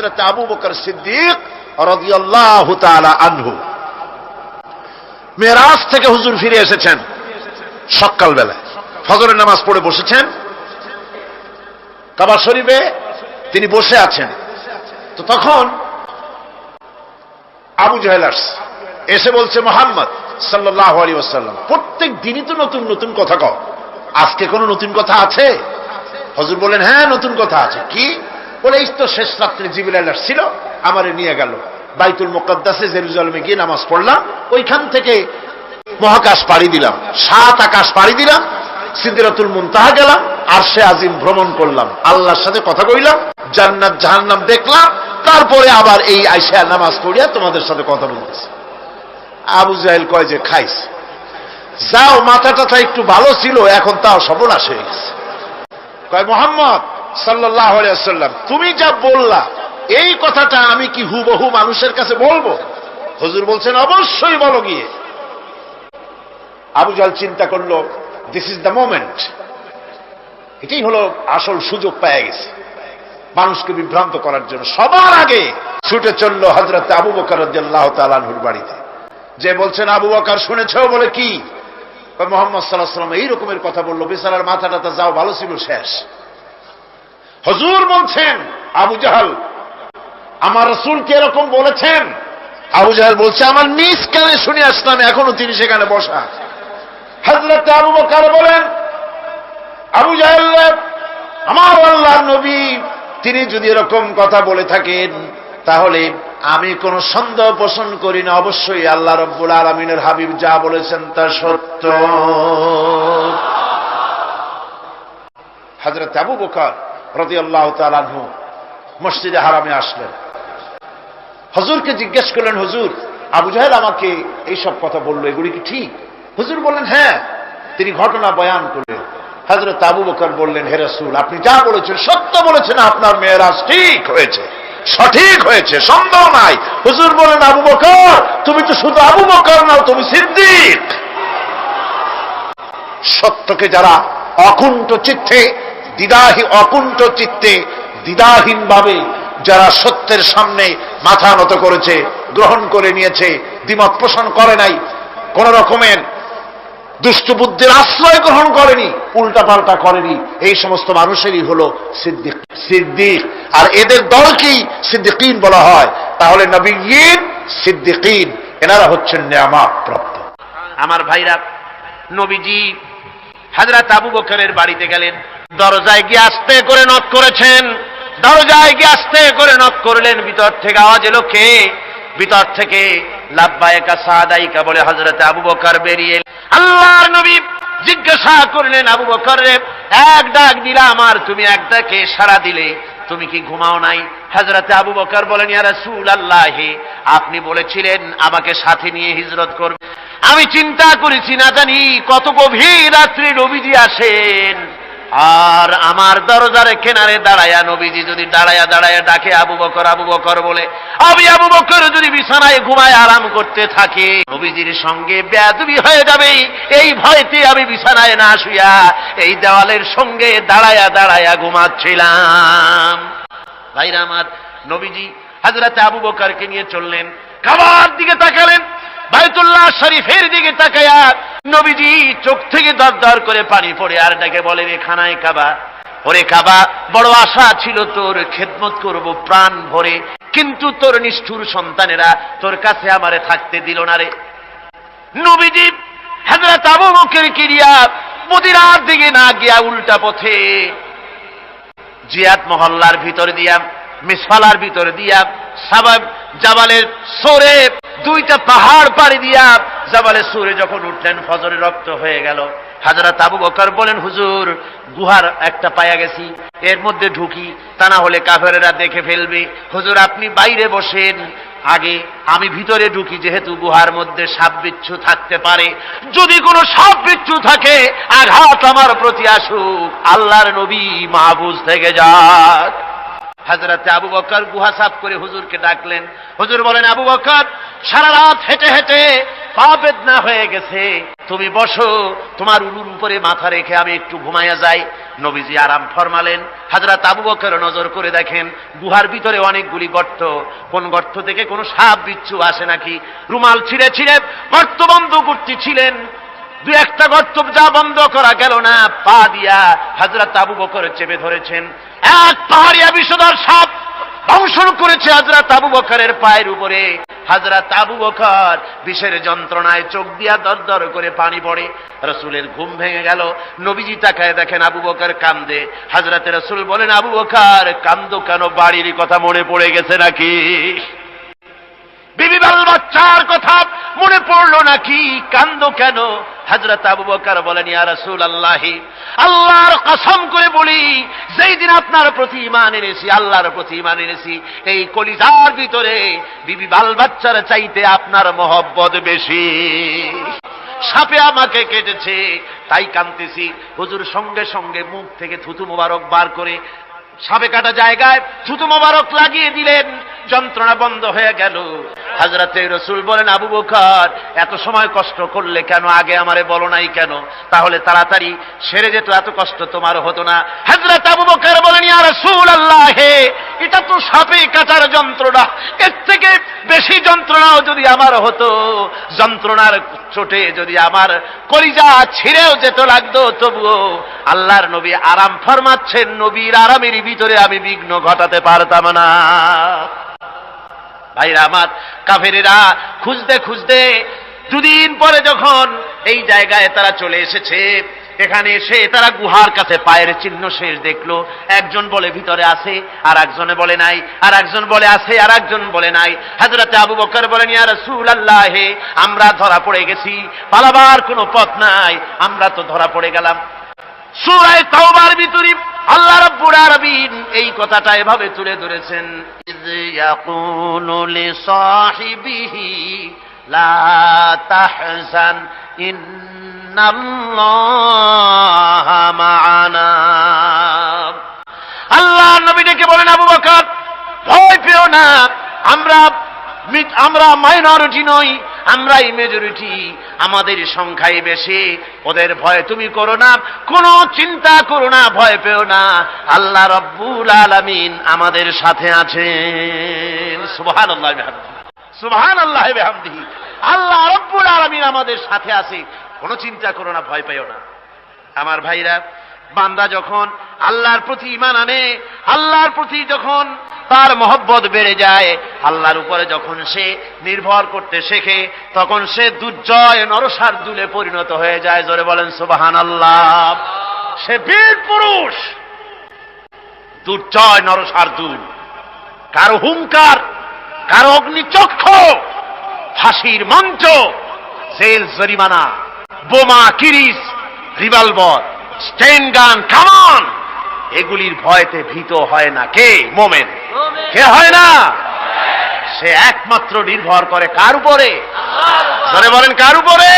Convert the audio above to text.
হজরত আবু বকর সিদ্দিক আনহু। মেরাজ থেকে হুজুর ফিরে এসেছেন সকালবেলায়। ফজরের নামাজ পড়ে বসেছেন। কাবা শরীফে তিনি বসে আছেন। তো তখন আবু এসে বলছে, মোহাম্মদ সাল্লাহ আলী ওসাল্লাম প্রত্যেক দিনই তো নতুন নতুন কথা কও। আজকে কোনো নতুন কথা আছে? হজুর বলেন হ্যাঁ নতুন কথা আছে। কি? বলে এই তো শেষ রাত্রে জিবিলাল আসছিল, আমারে নিয়ে গেল। বাইতুল মোকাদ্দাসে জেরুজালেমে গিয়ে নামাজ পড়লাম, ওইখান থেকে মহাকাশ পাড়ি দিলাম, সাত আকাশ পাড়ি দিলাম সিদ্দিরাতুল মুনতাহা গেলাম, আর সে আজিম ভ্রমণ করলাম। আল্লাহর সাথে কথা কইলাম, জান্নাত জাহান্নাম দেখলাম, তারপরে আবার এই আইসা নামাজ পড়িয়া তোমাদের সাথে কথা বলতেছি। আবু জাহেল কয় যে, খাইস, যাও মাথা টাথা একটু ভালো ছিল, এখন তাও হয়ে গেছে। কয়, মোহাম্মদ সাল্লাহ সাল্লাম তুমি যা বললা, এই কথাটা আমি কি হুবহু মানুষের কাছে বলব? হুজুর বলছেন, অবশ্যই বলো গিয়ে। আবু জাল চিন্তা করল দিস ইজ দ্য মোমেন্ট এটাই হলো আসল সুযোগ পেয়ে গেছে। মানুষকে বিভ্রান্ত করার জন্য। সবার আগে ছুটে চলল হজরত আবু বকর তাআলার বাড়িতে। যে বলছেন, আবু বকর, শুনেছ? বলে, কি? মোহাম্মদ সাল্লাহ সাল্লাম এই রকমের কথা বলল। বেচারার মাথাটা যাও, ভালো ছিল, শেষ। হজুর বলছেন, আবু জাহাল, আমার রসুলকে এরকম বলেছেন? আবু জাহাল বলছে, আমার নিজ কানে শুনে আসলাম, এখনও তিনি সেখানে বসা। হজরত আবু বকর বলেন, আবু জাহাল, আমার আল্লাহ নবী, তিনি যদি এরকম কথা বলে থাকেন, তাহলে আমি কোন সন্দেহ পোষণ করি না। অবশ্যই আল্লাহ রব্বুল আলমিনের হাবিব যা বলেছেন তা সত্য। হজরত আবু বকর রদি আল্লাহ তালানহু মসজিদে হারামে আসলেন। হজুরকে জিজ্ঞেস করলেন, হুজুর, আবু জাহেল আমাকে এইসব কথা বলল, এগুলি কি ঠিক? হুজুর বললেন হ্যাঁ। তিনি ঘটনা বয়ান করলেন। হজরত আবু বকর বললেন, হে রসুল, আপনি যা বলেছেন, সত্য বলেছেন, আপনার মেয়েরাজ ঠিক হয়েছে, সঠিক হয়েছে সন্দেহ নাই। হুজুর বলেন আবু বকর, তুমি তো শুধু আবু বকর নাও, তুমি সিদ্দিক। সত্যকে যারা অকুণ্ঠ চিত্তে দ্বিধাহী অকুণ্ঠ চিত্তে দ্বিধাহীন ভাবে যারা সত্যের সামনে মাথা নত করেছে, গ্রহণ করে নিয়েছে, দ্বিমত পোষণ করে নাই, কোন রকমের দুষ্টবুদ্ধির আশ্রয় গ্রহণ করেনি উল্টা পাল্টা করেনি, এই সমস্ত মানুষেরই হল সিদ্দিক সিদ্দিক। আর এদের দলকেই সিদ্দিকিন বলা হয়। তাহলে নবীন, সিদ্দিকিন, এনারা হচ্ছেন নিয়ামাত প্রাপ্ত আমার ভাইরা, নবীজি হাজরা তাবু বকরের বাড়িতে গেলেন। দরজায় গিয়ে আস্তে করে নক করেছেন? দরজায় গিয়ে আস্তে করে নক করলেন? ভিতর থেকে আওয়াজ এলো কে? ভিতর থেকে লাভবায়কা সাদাইকা বলে হজরত আবু বকর বেরিয়ে। আল্লাহর নবী জিজ্ঞাসা করলেন, আবু বকর এক ডাক দিলাম আর তুমি এক ডাকে সারা দিলে, তুমি কি ঘুমাও নাই? হজরতে আবু বকর বলেন, ইয়া রাসূল আল্লাহ আপনি বলেছিলেন আমাকে সাথে নিয়ে হিজরত করবে। আমি চিন্তা করেছি, না জানি কত গভীর রাত্রি নবীজি আসেন। আর আমার দরজার কেনারে দাঁড়ায়া নবীজি যদি দাঁড়ায়া দাঁড়ায়া ডাকে আবু বকর আবু বকর বলে, আমি আবু বকর যদি বিছানায় ঘুমায় আরাম করতে থাকে, নবীজির সঙ্গে ব্যাদবি হয়ে যাবে। এই ভয়তে আমি বিছানায় না শুয়া এই দেওয়ালের সঙ্গে দাঁড়ায়া দাঁড়ায়া ঘুমাচ্ছিলাম। ভাইরা আমার, নবীজি হাজরাতে আবু বকরকে নিয়ে চললেন। খাবার দিকে তাকালেন, বাইতুল্লাহ শরীফের দিকে তাকায়া নবীজি চোখ থেকে দর দর করে পানি পড়ে আর ডাকে বলে, রে খানায় কাবা, ওরে কাবা, বড় আশা ছিল তোর খেদমত করব প্রাণ ভরে, কিন্তু তোর নিষ্ঠুর সন্তানেরা তোর কাছে আমারে থাকতে দিল না রে। নবীজি হাজরাত আবু বকর কিরিয়া মদিনার দিকে না গিয়া উল্টা পথে জিয়াত মহল্লার ভিতর দিয়া, মিসফালার ভিতর দিয়া, সাবাব জাবালের সোরে দুইটা পাহাড় পাড়ি দিয়া জাবালের সুরে যখন উঠলেন, ফজরে রক্ত হয়ে গেল। হাজরা তাবু বকর বলেন, হুজুর, গুহার একটা পায়া গেছি, এর মধ্যে ঢুকি, তা না হলে কাফেরেরা দেখে ফেলবে। হুজুর, আপনি বাইরে বসেন। আগে আমি ভিতরে ঢুকি, যেহেতু গুহার মধ্যে সাপ বিচ্ছু থাকতে পারে। যদি কোনো সাপ বিচ্ছু থাকে, আঘাত আমার প্রতি আসুক। আল্লাহর নবী মাহবুজ থেকে যাক। হাজরাতে আবু বকর গুহা সাফ করে হুজুরকে ডাকলেন। হুজুর বলেন, আবু বকর সারা রাত হেঁটে হেঁটে পা বেদনা হয়ে গেছে। তুমি বসো, তোমার উলুর উপরে মাথা রেখে আমি একটু ঘুমাইয়া যাই। নবীজি আরাম ফরমালেন। হাজরাত আবু বকর নজর করে দেখেন, গুহার ভিতরে অনেকগুলি গর্ত। কোন গর্ত থেকে কোনো সাপ, বিচ্ছু আসে নাকি? রুমাল ছিঁড়ে ছিঁড়ে গর্ত বন্ধ করতেছিলেন দু একটা গর্ত যা বন্ধ করা গেল না, পা দিয়া হাজরাত আবু বকর চেপে ধরেছেন। এক পাহাড়িয়া বিষধর সাপ দংশন করেছে হাজরাত আবু বকরের পায়ের উপরে। হাজরাত আবু বকর বিষের যন্ত্রণায় চোখ দিয়া দর দর করে পানি পড়ে। রসুলের ঘুম ভেঙে গেল। নবীজি তাকায় দেখেন আবু বকর কান্দে। হাজরাতে রসুল বলেন, আবু বকর, কান্দো কেন? বাড়ির কথা মনে পড়ে গেছে নাকি? বিবি বাল বাচ্চার কথা মনে পড়ল নাকি? কান্দ কেন? হজরত আবু বকর বলেন, ইয়া রাসূল আল্লাহি আল্লাহর কসম করে বলি, যেই দিন আপনার প্রতি ইমান এনেছি, আল্লাহর প্রতি ইমান এনেছি, এই কলিজার ভিতরে বিবি বাল বাচ্চার চাইতে আপনার মহব্বত বেশি। সাপে আমাকে কেটেছে, তাই কাঁদতেছি। হুজুর সঙ্গে সঙ্গে মুখ থেকে থুতু মোবারক বার করে সাপে কাটা জায়গায় থুতু মোবারক লাগিয়ে দিলেন। যন্ত্রণা বন্ধ হয়ে গেল। হাজরাতে রসুল বলেন, আবু বকর, এত সময় কষ্ট করলে কেন? আগে আমারে বলো নাই কেন? তাহলে তাড়াতাড়ি সেরে যেত, এত কষ্ট তোমার হতো না। হাজরত আবু বকর বলেন, ইয়া রসুল আল্লাহ হে, এটা তো সাপে কাটার যন্ত্রণা। এর থেকে বেশি যন্ত্রণাও যদি আমার হতো, যন্ত্রণার চোটে যদি আমার কলিজা ছিঁড়েও যেত লাগতো, তবুও আল্লাহর নবী আরাম ফরমাচ্ছেন, নবীর আরামের ভিতরে আমি বিঘ্ন ঘটাতে পারতাম না। ভাইরা আমার কাফেরেরা, খুঁজতে খুঁজতে দুদিন পরে যখন এই জায়গায় তারা চলে এসেছে, এখানে এসে তারা গুহার কাছে পায়ের চিহ্ন শেষ দেখল। একজন বলে, ভিতরে আছে। আর একজনে বলে, নাই। আর একজন বলে, আছে। আর একজন বলে, নাই। হাজরাতে আবু বকর বলেন, ইয়া রাসূল আল্লাহ আমরা ধরা পড়ে গেছি। পালাবার কোনো পথ নাই। আমরা তো ধরা পড়ে গেলাম। সূরায়ে তাওবার ভিতরে আল্লাহ রাব্বুল এই কথাটা এভাবে তুলে ধরেছেন। লা আল্লাহ নবী ডেকে বলেন, আবু বকর, ভয় পেও না, আমরা আমরা মাইনরিটি নই আমরাই মেজরিটি আমাদের সংখ্যাই বেশি। ওদের ভয় তুমি করো না, কোনো চিন্তা করো না, ভয় পেও না। আল্লাহ রব্বুল আলামিন আমাদের সাথে আছেন। সুবহান আল্লাহ সুবহান আল্লাহ বেহামদিহি। আল্লাহ রব্বুল আলামিন আমাদের সাথে আছে। কোনো চিন্তা করো না, ভয় পেও না। আমার ভাইরা, বান্দা যখন আল্লাহর প্রতি ইমান আনে, আল্লাহর প্রতি যখন তার মহব্বত বেড়ে যায়। আল্লাহর উপরে যখন সে নির্ভর করতে শেখে, তখন সে দুর্জয় নরসার দুলে পরিণত হয়ে যায়। জোরে বলেন সুবাহান আল্লাহ সে বীর পুরুষ, দুর্জয় নরসার দুল। কারও হুঙ্কার কারও অগ্নিচক্ষ, ফাঁসির মঞ্চ, জেল, জরিমানা, বোমা কিরিস রিভলভার, স্টেন গান, কামান, এগুলির ভয়তে ভীত হয় না কে? মোমেন। কে হয় না? সে একমাত্র নির্ভর করে কার উপরে? ধরে বলেন কার উপরে?